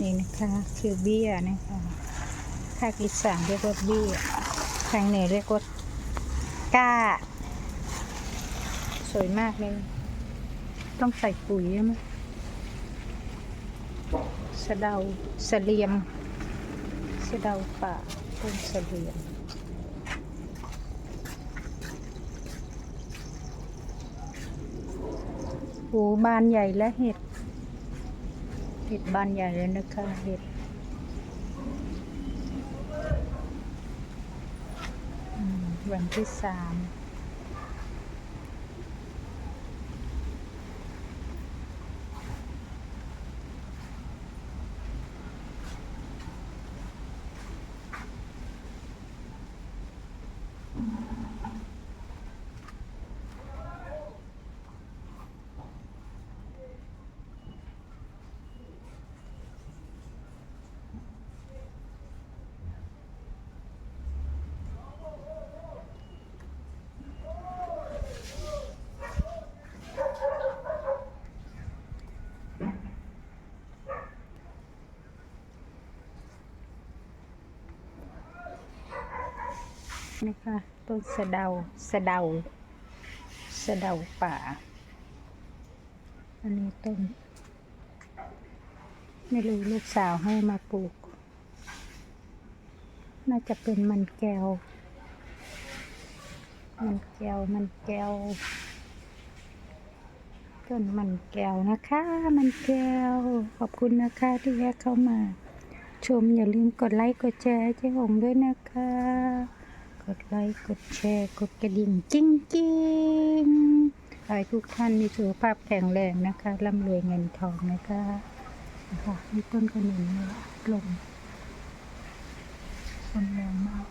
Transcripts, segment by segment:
นี่นะคะคือเบี้ยนะคะภาคอีสานเรียกว่าเบี้ยทางเหนือเรียกว่าก้า สวยมากเลย ต้องใส่ปุ๋ยใช่ไหมสะเดาเสลียมสะเดาป่าต้นเลียมโอ้บานใหญ่และเห็ด ห็ดบานใหญ่เลยนะคะเห็ดอืมวันที่สาม นะคะต้นสะเดาสะเดาสะเดาป่า อันนี้ต้นไม่รู้ลูกสาวให้มาปลูก น่าจะเป็นมันแก้ว มันแก้วมันแก้วต้นมันแก้วนะคะ มันแก้วขอบคุณนะคะที่แวะเข้ามา ชมอย่าลืมกดไลค์กดแชร์ให้เจ๊หงด้วยนะคะ กดไลค์กดแชร์ กดกระดิ่งจิ้งจิ้งให้ทุกท่านมีสุขภาพแข็งแรงนะคะร่ำรวยเงินทองนะคะนะคะมีต้นขนุนเนี่ยลมลมแรงมาก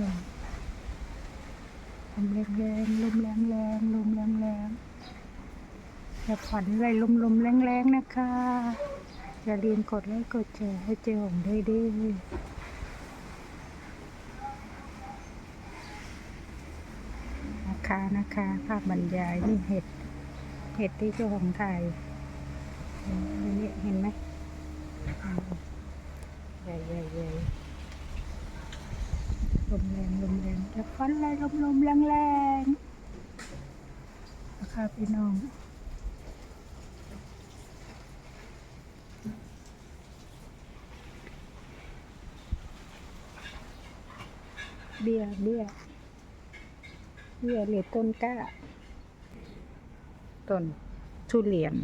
ลมลมแรงแรงลมแรงแรงลมแรงแรงอย่าฝันอะไรลมลมแรงแรงนะคะ อย่าลืมกดไลค์กดแชร์ให้เจ้าของด้วยด้วยนะคะนะคะภาพบรรยายนี่เห็ด เห็ดที่เจ้าของถ่ายเห็นอันนี้เห็นไหมอืมใหญ่ใหญ่ใหญ่ลมแรงลมแรงจะฟันอะไรลมลมแรงแรงนะคะพี่น้อง เบี้ยเบี้ยเบี้ยหรือต้นกล้า ต้นทุเรียน